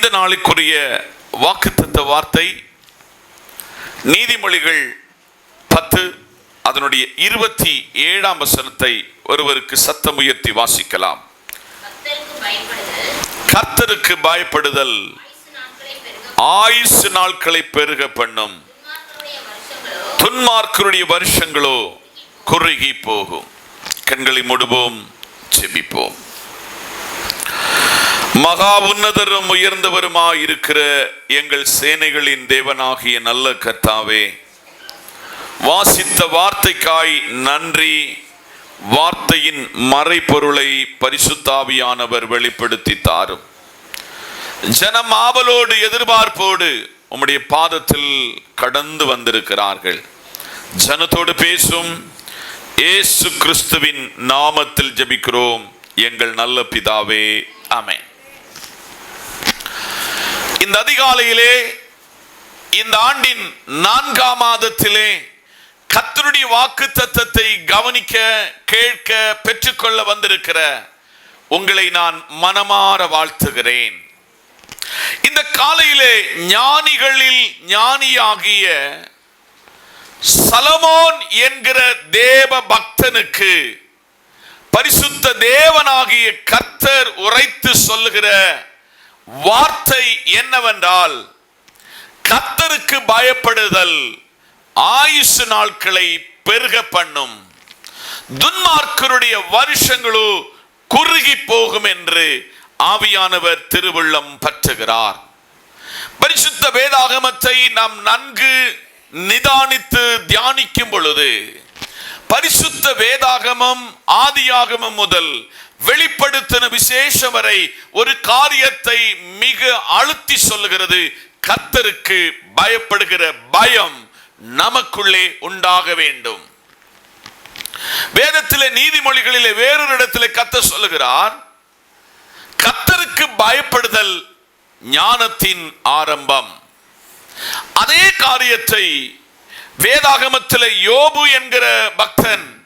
இந்த நாளுக்குரிய வாக்குத்தத்த வார்த்தை நீதிமொழிகள் பத்து அதனுடைய இருபத்தி ஏழாம் வசனத்தை ஒருவருக்கு சத்தம் உயர்த்தி வாசிக்கலாம். கர்த்தருக்கு பயப்படுதல். ஆயுசு நாட்களை பெருக பண்ணும். துன்மார்க்கருடைய வருஷங்களோ குறுகி போகும். கண்களை மூடுவோம் செபிப்போம் மகா உன்னதரும் உயர்ந்தவருமாய் இருக்கிற எங்கள் சேனைகளின் தேவனாகிய நல்ல கர்த்தாவே வாசித்த வார்த்தைக்காய் நன்றி. வார்த்தையின் மறைபொருளை பரிசுத்தாவியானவர் வெளிப்படுத்தி தாரும். ஜனம் ஆவலோடு எதிர்பார்ப்போடு உம்முடைய பாதத்தில் கடந்து வந்திருக்கிறார்கள். ஜனத்தோடு பேசும் ஏசு கிறிஸ்துவின் நாமத்தில் ஜெபிக்கிறோம். எங்கள் நல்ல பிதாவே ஆமென். இந்த அதிகாலையிலே இந்த ஆண்டின் நான்காம் மாதத்திலே கத்தருடைய வாக்கு தத்தத்தை கவனிக்க கேட்க பெற்றுக்கொள்ள வந்திருக்கிற உங்களை நான் மனமாற வாழ்த்துகிறேன். இந்த காலையிலே ஞானிகளில் ஞானியாகிய சலமோன் என்கிற தேவ பக்தனுக்கு பரிசுத்த தேவனாகிய கர்த்தர் உரைத்து சொல்லுகிற வார்த்தை என்னவென்றால் கத்தருக்கு பயப்படுதல் ஆயுசு நாட்களை பெருக பண்ணும். துன்மார்க்கருடைய வருஷங்களோ குறுகி போகும் என்று ஆவியானவர் திருவுள்ளம் பற்றுகிறார். பரிசுத்த வேதாகமத்தை நாம் நன்கு நிதானித்து தியானிக்கும் பொழுது பரிசுத்த வேதாகமம் ஆதியாகமம் முதல் வெளிப்படுத்தின விசேஷம் வரை ஒரு காரியத்தை மிக அழுத்தி சொல்லுகிறது. கத்தருக்கு பயப்படுகிற பயம் நமக்குள்ளே உண்டாக வேண்டும். வேதத்திலே நீதிமொழிகளிலே வேறொரு இடத்திலே கத்த சொல்லுகிறார் கத்தருக்கு பயப்படுதல் ஞானத்தின் ஆரம்பம். அதே காரியத்தை வேதாகமத்தில் யோபு என்கிற பக்தன்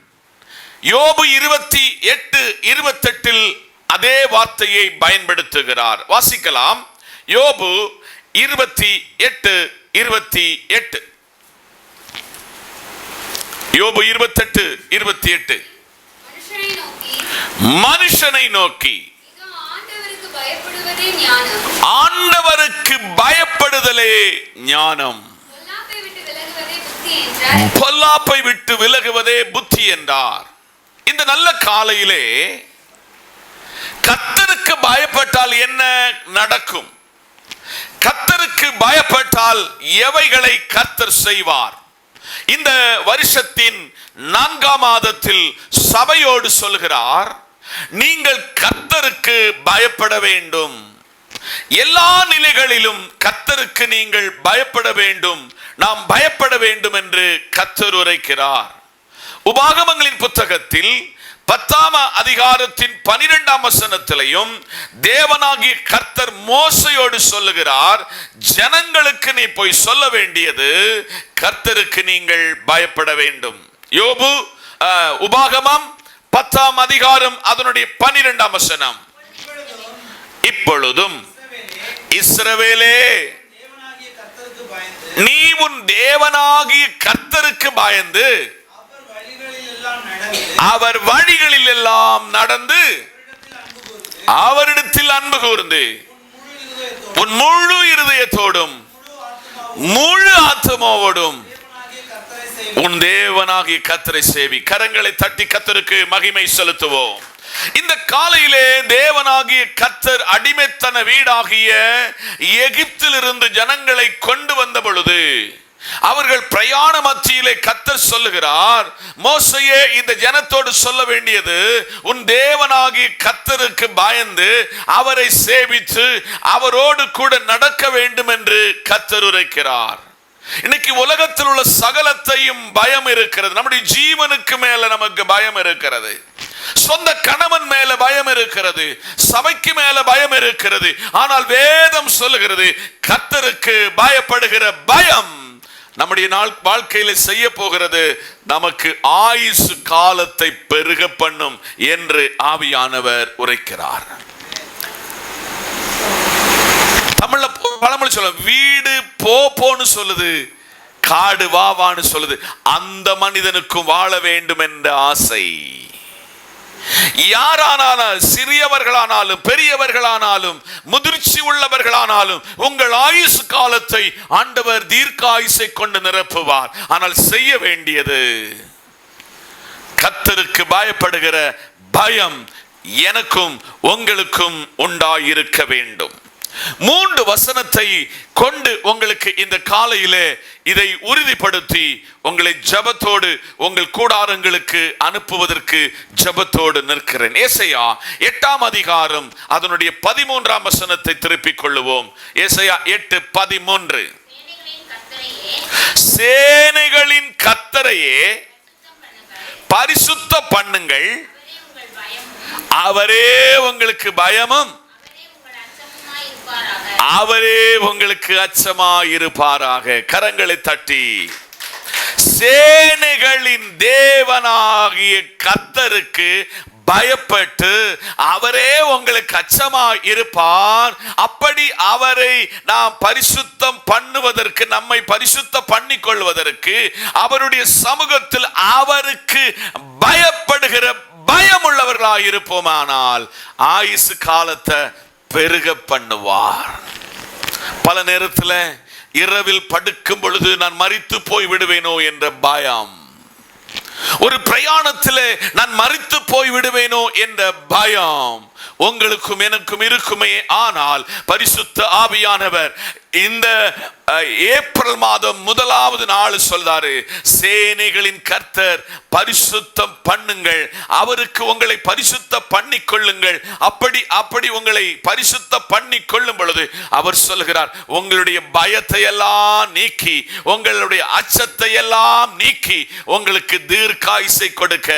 யோபு இருபத்தி எட்டு இருபத்தெட்டில் அதே வார்த்தையை பயன்படுத்துகிறார். வாசிக்கலாம். யோபு இருபத்தி எட்டு இருபத்தி எட்டு. யோபு இருபத்தெட்டு இருபத்தி எட்டு. மனுஷனை நோக்கி. ஆண்டவருக்கு பயப்படுதலே ஞானம் பொல்லாப்பை விட்டு விலகுவதே புத்தி என்றார் பொல்லாப்பை விட்டு விலகுவதே புத்தி என்றார். இந்த நல்ல காலையிலே கத்தருக்கு பயப்பட்டால் என்ன நடக்கும்? கத்தருக்கு பயப்பட்டால் எவைகளை கத்தர் செய்வார்? இந்த வருஷத்தின் நான்காம் மாதத்தில் சபையோடு சொல்கிறார் நீங்கள் கத்தருக்கு பயப்பட வேண்டும். எல்லா நிலைகளிலும் கத்தருக்கு நீங்கள் பயப்பட வேண்டும். நாம் பயப்பட வேண்டும் என்று கத்தர் உரைக்கிறார். உபாகமங்களின் புத்தகத்தில் பத்தாம் அதிகாரத்தின் பனிரெண்டாம் வசனத்திலையும் தேவனாகிய கர்த்தர் மோசையோடு சொல்லுகிறார் ஜனங்களுக்கு நீ போய் சொல்ல வேண்டியது கர்த்தருக்கு நீங்கள் பயப்பட வேண்டும். யோபு உபாகமம் பத்தாம் அதிகாரம் அதனுடைய பனிரெண்டாம் வசனம். இப்பொழுதும் இஸ்ரவேலே நீ உன் தேவனாகிய கர்த்தருக்கு பயந்து அவர் வழிகளில் எல்லாம் நடந்து அவரிடத்தில் அன்பு கூர்ந்து உன் முழு இருதயத்தோடும் முழு ஆத்மாவோடும் உன் தேவனாகிய கத்தரை சேவி. கரங்களை தட்டி கத்தருக்கு மகிமை செலுத்துவோம். இந்த காலையிலே தேவனாகிய கத்தர் அடிமைத்தன வீடாகிய எகிப்திலிருந்து ஜனங்களை கொண்டு வந்த பொழுது அவர்கள் பிரயாண மத்தியிலே கத்தர் சொல்லுகிறார் மோசையே இந்த ஜனத்தோடு சொல்ல வேண்டியது உன் தேவனாகிய கத்தருக்கு பயந்து அவரை சேவித்து அவரோடு கூட நடக்க வேண்டும் என்று கத்தர் உரைக்கிறார். இன்னைக்கு உலகத்தில் உள்ள சகலத்தையும் பயம் இருக்கிறது. நம்முடைய ஜீவனுக்கு மேல நமக்கு பயம் இருக்கிறது. சொந்த கணவன் மேல பயம் இருக்கிறது. சபைக்கு மேல பயம் இருக்கிறது. ஆனால் வேதம் சொல்லுகிறது கத்தருக்கு பயப்படுகிற பயம் நம்முடைய நாள் வாழ்க்கையில செய்ய போகிறது. நமக்கு ஆயுசு காலத்தை பெருக பண்ணும் என்று ஆவியானவர் உரைக்கிறார். பழமொழி சொல்ல வீடு போ போன்னு சொல்லுது காடு வா வான்னு சொல்லுது. அந்த மனிதனுக்கும் வாழ வேண்டும் என்ற ஆசை. யாரானாலும் சிறியவர்களானாலும் பெரியவர்களானாலும் முதிர்ச்சி உள்ளவர்களானாலும் உங்கள் ஆயுசு காலத்தை ஆண்டவர் தீர்க்க ஆயுசை கொண்டு நிரப்புவார். ஆனால் செய்ய வேண்டியது கத்தருக்கு பயப்படுகிற பயம் எனக்கும் உங்களுக்கும் உண்டாயிருக்க வேண்டும். மூன்று வசனத்தை கொண்டு உங்களுக்கு இந்த காலையிலே இதை உறுதிப்படுத்தி உங்களை ஜபத்தோடு உங்கள் கூடாரங்களுக்கு அனுப்புவதற்கு ஜபத்தோடு நிற்கிறேன். ஏசையா எட்டாம் அதிகாரம் அதனுடைய பதிமூன்றாம் வசனத்தை திருப்பிக் கொள்ளுவோம். ஏசையா எட்டு பதிமூன்று. சேனைகளின் கத்தரையே பரிசுத்த பண்ணுங்கள். அவரே உங்களுக்கு பயமும் அவரே உங்களுக்கு அச்சமாய் இருப்பாராக அவரே உங்கள் அச்சமுமாய் இருப்பாராக அவரே உங்களுக்கு அச்சமாயிருப்பாராக. கரங்களை தட்டி. சேனைகளின் தேவனாகிய கத்தருக்கு பயப்பட்டு அவரே உங்களுக்கு அச்சமா இருப்பார் அப்படி அவரை நாம் பரிசுத்தம் பண்ணுவதற்கு நம்மை பரிசுத்த பண்ணி கொள்வதற்கு அவருடைய சமூகத்தில் அவருக்கு பயப்படுகிற பயம் உள்ளவர்களாக இருப்போமானால் ஆயுசு காலத்தை பெருக பண்ணுவார். பல நேரத்தில் இரவில் படுக்கும் பொழுது நான் மறித்து போய் விடுவேனோ என்ற பயம். ஒரு பிரயாணத்திலே நான் மறித்து போய் விடுவேனோ என்ற பயம். உங்களுக்கும் எனக்கும் இருக்குமே. ஆனால் பரிசுத்த ஆவியானவர் இந்த ஏப்ரல் மாதம் முதலாவது நாள் சொல்றாரு சேனைகளின் கர்த்தர் பரிசுத்தம் பண்ணுங்கள். அவருக்கு உங்களை பரிசுத்த பண்ணி கொள்ளுங்கள். அப்படி அப்படி உங்களை பரிசுத்த பண்ணி கொள்ளும் பொழுது அவர் சொல்கிறார் உங்களுடைய பயத்தை எல்லாம் நீக்கி உங்களுடைய அச்சத்தை எல்லாம் நீக்கி உங்களுக்கு தீர்க்காயுசை கொடுக்க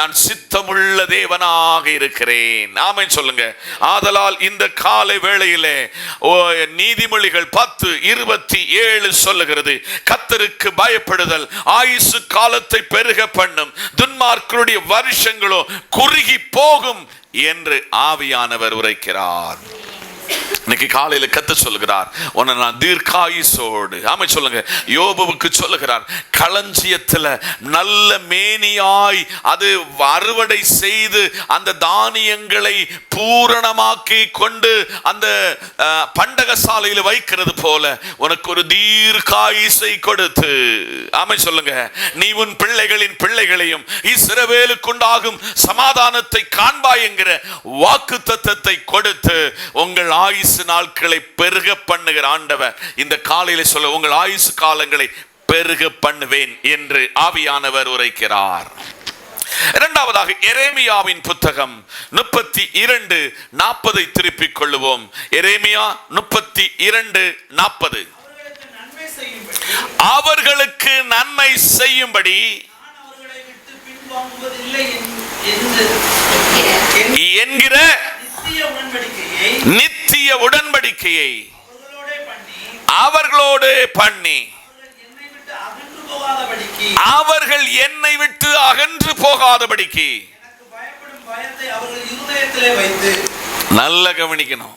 நான் சித்தமுள்ள தேவனாக இருக்கிறேன். ஆமன். சொல்லுங்க. ஆதலால் இந்த காலை வேளையிலே ஓ, நீதிமொழிகள் பத்து இருபத்தி ஏழு சொல்லுகிறது. கத்தருக்கு பயப்படுதல் ஆயுசு காலத்தை பெருக பண்ணும் துன்மார்க்கருடைய வருஷங்களோ குறுகி போகும் என்று ஆவியானவர் உரைக்கிறார். இன்னைக்கு காலையில கத்த சொல்லுகிறார். உன்னை நான் தீர்க்காயுசோடு. ஆமை சொல்லுங்க. யோபுவுக்கு சொல்லுகிறார். களஞ்சியத்துல நல்ல மேனியாய் அது அறுவடை செய்து அந்த தானியங்களை பூரணமாக்கி கொண்டு அந்த பண்டக சாலையில் வைக்கிறது போல உனக்கு ஒரு தீர்க்காயுசை கொடுத்து. ஆமை சொல்லுங்க. நீ உன் பிள்ளைகளின் பிள்ளைகளையும் இஸ்ரவேலுக்குண்டாகும் சமாதானத்தை காண்பாய் என்கிற வாக்கு தத்தத்தை கொடுத்து உங்கள் ஆயுசு நாட்களை பெருக பண்ணுகிற ஆண்டவர். இந்த காலையில சொல்ல உங்கள் ஆயுசு காலங்களை பெருக பண்ணுவேன் என்று ஆவியானவர் உரைக்கிறார். இரண்டாவதாக எரேமியாவின் புத்தகம் முப்பத்தி இரண்டு நாற்பதை திருப்பிக் கொள்ளுவோம். எரேமியா முப்பத்தி இரண்டு நாற்பது. அவர்களுக்கு நன்மை செய்யும்படி என்கிற நித்திய உடன்படிக்கையை அவர்களோடே பண்ணி அவர்கள் என்னை விட்டு அகன்று போகாதபடிக்கு நல்ல கவனிக்கணும்.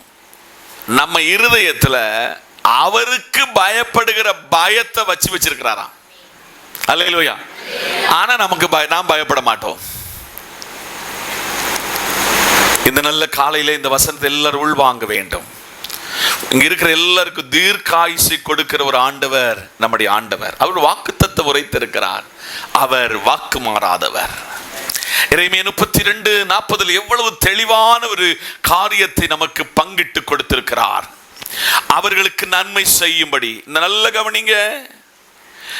நம்ம இருதயத்துல அவருக்கு பயப்படுகிற பயத்தை வச்சு வச்சிருக்கிறாராம். அல்லையா ஆனா நமக்கு நாம் பயப்பட மாட்டோம். இந்த நல்ல காலையில் இந்த வசனத்தை எல்லாரும் உள்வாங்க வேண்டும். இங்கே இருக்கிற எல்லாருக்கும் தீர்க்காயுசை கொடுக்கிற ஒரு ஆண்டவர் நம்முடைய ஆண்டவர். அவர் வாக்குத்தத்தை உரைத்திருக்கிறார். அவர் வாக்கு மாறாதவர். இறைமை முப்பத்தி ரெண்டு நாற்பதுல எவ்வளவு தெளிவான ஒரு காரியத்தை நமக்கு பங்கிட்டு கொடுத்திருக்கிறார். அவர்களுக்கு நன்மை செய்யும்படி. இந்த நல்ல கவனிங்க.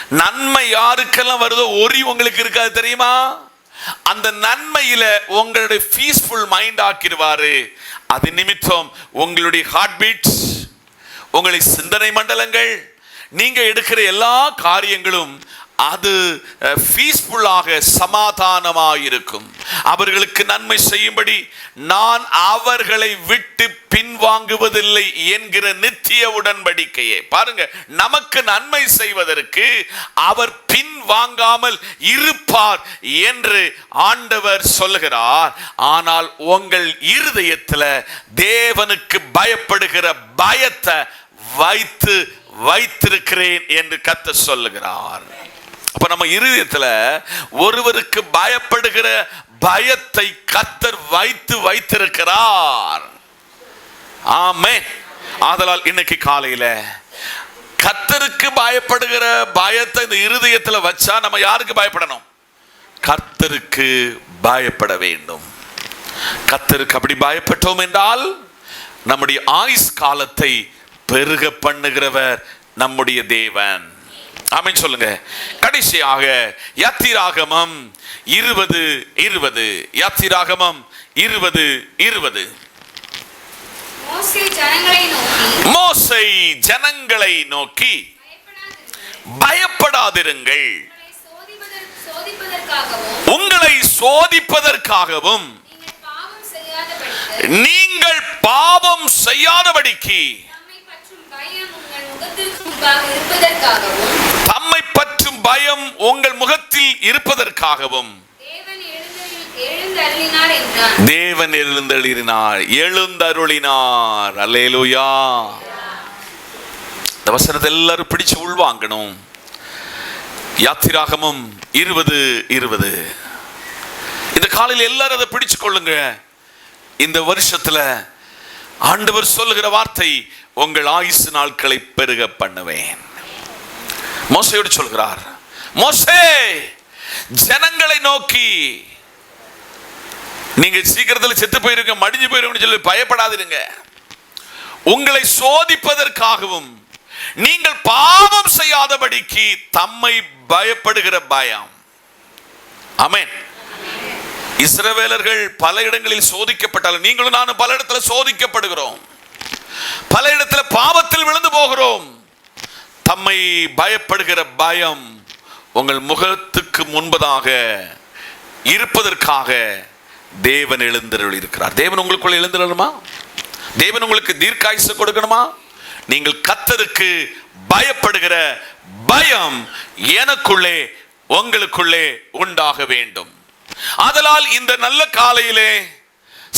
நன்மை யாருக்கெல்லாம் வருதோ ஒரி உங்களுக்கு இருக்காது தெரியுமா? அந்த நன்மையில உங்களுடைய பீஸ்ஃபுல் மைண்ட் ஆக்கிடுவாரு. அது நிமித்தம் உங்களுடைய ஹார்ட் பீட்ஸ் உங்களுடைய சிந்தனை மண்டலங்கள் நீங்க எடுக்கிற எல்லா காரியங்களும் அது பீஸ்ஃபுல்லாக சமாதானமாயிருக்கும். அவர்களுக்கு நன்மை செய்யும்படி நான் அவர்களை விட்டு பின்வாங்குவதில்லை என்கிற நித்திய உடன்படிக்கையே. பாருங்க நமக்கு நன்மை செய்வதற்கு அவர் பின்வாங்காமல் இருப்பார் என்று ஆண்டவர் சொல்லுகிறார். ஆனால் உங்கள் இருதயத்தில் தேவனுக்கு பயப்படுகிற பயத்தை வைத்து வைத்திருக்கிறேன் என்று கத்த சொல்லுகிறார். அப்ப நம்ம இருதயத்துல ஒருவருக்கு பயப்படுகிற பயத்தை கத்தர் வைத்து வைத்திருக்கிறார். ஆமே ஆதலால் இன்னைக்கு காலையில கத்தருக்கு பயப்படுகிற பயத்தை இந்த இருதயத்துல வச்சா நம்ம யாருக்கு பயப்படணும்? கத்தருக்கு பயப்பட வேண்டும். கத்தருக்கு அப்படி பயப்பட்டோம் என்றால் நம்முடைய ஆயுஸ் காலத்தை பெருக பண்ணுகிறவர் நம்முடைய தேவன். ஆமென் சொல்லுங்க. கடைசியாக யாத்திராகமம் இருபது இருபது. யாத்திராகமம் இருபது இருபது. மோசே ஜனங்களை நோக்கி பயப்படாதிருங்கள். உங்களை சோதிப்பதற்காகவும் நீங்கள் பாவம் செய்யாதபடிக்கு தம்மை பற்றும் பயம் உங்கள் முகத்தில் இருப்பதற்காகவும். தேவன் எழுந்தருளினார் எழுந்தருளினார். அல்லேலூயா. இந்த வசனத்தை எல்லாரும் பிடிச்சு உள்வாங்கணும். யாத்திராகமும் இருபது இருபது. இந்த காலையில் எல்லாரும் அதை பிடிச்சு கொள்ளுங்க. இந்த வருஷத்துல ஆண்டவர் சொல்லுகிற வார்த்தை உங்கள் ஆயுசு நாட்களை பெருக பண்ணுவேன். மோசையோடு சொல்கிறார் மோசே ஜனங்களை நோக்கி நீங்க சீக்கிரத்தில் செத்து போயிருங்க மடிஞ்சு போயிருங்கன்னு சொல்லி பயப்படாதிருங்க. உங்களை சோதிப்பதற்காகவும் நீங்கள் பாவம் செய்யாதபடிக்கு தம்மை பயப்படுகிற பயம். அமேன் இஸ்ரவேலர்கள் பல இடங்களில் சோதிக்கப்பட்டாலும் நீங்களும் நானும் பல இடத்துல சோதிக்கப்படுகிறோம். பல இடத்துல பாவத்தில் விழுந்து போகிறோம். தம்மை பயப்படுகிற பயம் உங்கள் முகத்துக்கு முன்பதாக இருப்பதற்காக தேவன் எழுந்தருள் இருக்கிறார் தேவன் உங்களுக்குள்ள எழுந்தருளுமா தேவன் உங்களுக்கு தீர்க்காயுசு கொடுக்கணுமா? நீங்கள் கத்தருக்கு பயப்படுகிற பயம் எனக்குள்ளே உங்களுக்குள்ளே உண்டாக வேண்டும். ஆதலால் இந்த நல்ல காலையிலே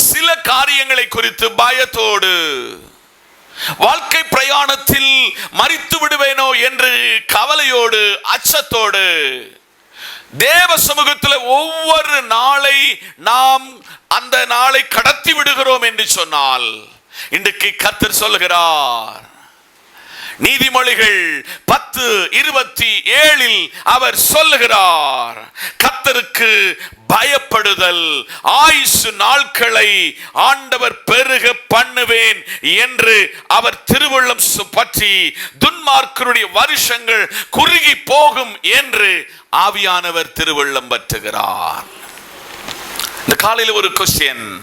சில காரியங்களை குறித்து பயத்தோடு வாழ்க்கை பிரயாணத்தில் மறித்து விடுவேனோ என்று கவலையோடு அச்சத்தோடு தேவ சமூகத்தில் ஒவ்வொரு நாளை நாம் அந்த நாளை கடத்தி விடுகிறோம் என்று சொன்னால் இன்றைக்கு கத்தர் சொல்லுகிறார் நீதிமொழிகள் பத்து இருபத்தி ஏழில் அவர் சொல்லுகிறார் கத்தருக்கு பயப்படுதல். ஆயுசு நாட்களை ஆண்டவர் பெருக பண்ணுவேன் என்று அவர் திருவுள்ளம் பற்றி துன்மார்க்கருடைய வருஷங்கள் குறுகி போகும் என்று ஆவியானவர் திருவள்ளம் பற்றுகிறார். இந்த காலையில் ஒரு கொஸ்டின்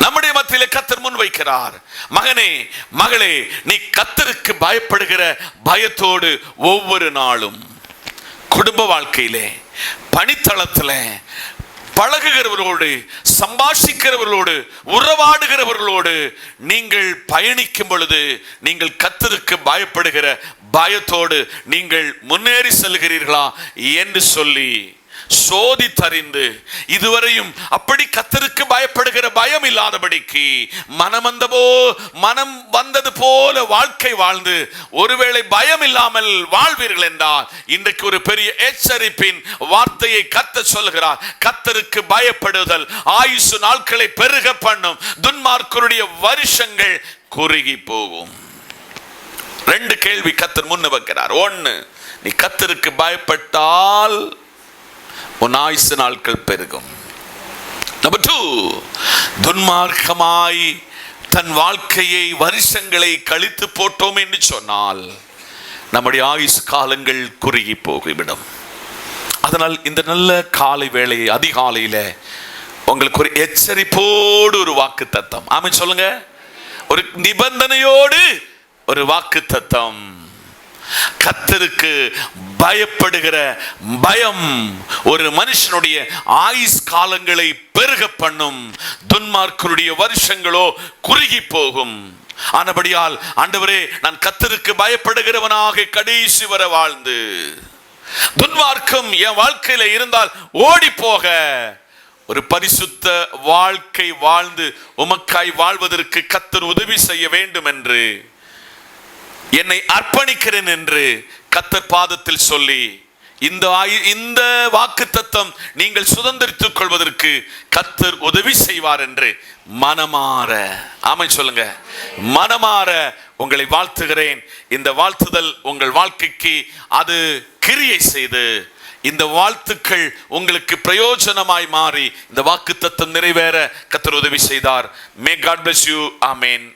நம்முடைய மத்தியிலே கத்தர் முன் வைக்கிறார். மகனே மகளே நீ கத்தருக்கு பயப்படுகிற பயத்தோடு ஒவ்வொரு நாளும் குடும்ப வாழ்க்கையிலே பணித்தளத்தில் பழகுகிறவர்களோடு சம்பாஷிக்கிறவர்களோடு உறவாடுகிறவர்களோடு நீங்கள் பயணிக்கும் பொழுது நீங்கள் கத்தருக்கு பயப்படுகிற பயத்தோடு நீங்கள் முன்னேறி செல்கிறீர்களா என்று சொல்லி சோதித்தறிந்து இதுவரையும் அப்படி கத்தருக்கு பயப்படுகிற பயம் இல்லாதபடிக்கு மனம் வந்தபோ மனம் வந்தது போல வாழ்க்கை வாழ்ந்து ஒருவேளை பயம் இல்லாமல் வாழ்வீர்கள் என்றால் இன்றைக்கு ஒரு பெரிய எச்சரிப்பின் வார்த்தையை கத்த சொல்கிறார் கத்தருக்கு பயப்படுதல் ஆயுசு நாட்களை பெருக பண்ணும். துன்மார்க்கருடைய வருஷங்கள் குறுகி போகும். ரெண்டு கேள்வி கத்தர் முன்ன வைக்கிறார். ஒன்னு நீ கத்தருக்கு பயப்பட்டால் உன் ஆயுசு நாட்கள் பெருகும். நம்பர் டூ துன்மார்க்கமாய் தன் வாழ்க்கையை வருஷங்களை கழித்து போட்டோம் என்று சொன்னால் நம்முடைய ஆயுசு காலங்கள் குறுகி போகிவிடும். அதனால் இந்த நல்ல காலை வேளையை அதிகாலையில உங்களுக்கு ஒரு எச்சரிப்போடு ஒரு வாக்கு தத்தம். ஆமாம் சொல்லுங்க. ஒரு நிபந்தனையோடு ஒரு வாக்கு தத்தம். கத்தருக்கு பயப்படுகிற பயம் ஒரு மனுஷனுடைய ஆயுஸ் காலங்களை பெருக பண்ணும். துன்மார்க்கருடைய வருஷங்களோ குறுகி போகும். ஆனபடியால் ஆண்டவரே நான் கத்தருக்கு பயப்படுகிறவனாக கடைசி வர வாழ்ந்து. துன்மார்க்கம் என் வாழ்க்கையில இருந்தால் ஓடி போக. ஒரு பரிசுத்த வாழ்க்கை வாழ்ந்து உமக்காய் வாழ்வதற்கு கத்தர் உதவி செய்ய வேண்டும் என்று என்னை அர்ப்பணிக்கிறேன் என்று கத்தர் பாதத்தில் சொல்லி இந்த ஆயு- இந்த வாக்கு தத்தம் நீங்கள் சுதந்திரித்துக் கொள்வதற்கு கத்தர் உதவி செய்வார் என்று மனமாற ஆமை சொல்லுங்க மனமாற உங்களை வாழ்த்துகிறேன். இந்த வாழ்த்துதல் உங்கள் வாழ்க்கைக்கு அது கிரியை செய்து இந்த வாழ்த்துக்கள் உங்களுக்கு பிரயோஜனமாய் மாறி இந்த வாக்கு தத்தம் நிறைவேற கத்தர் உதவி செய்தார். May God bless you amen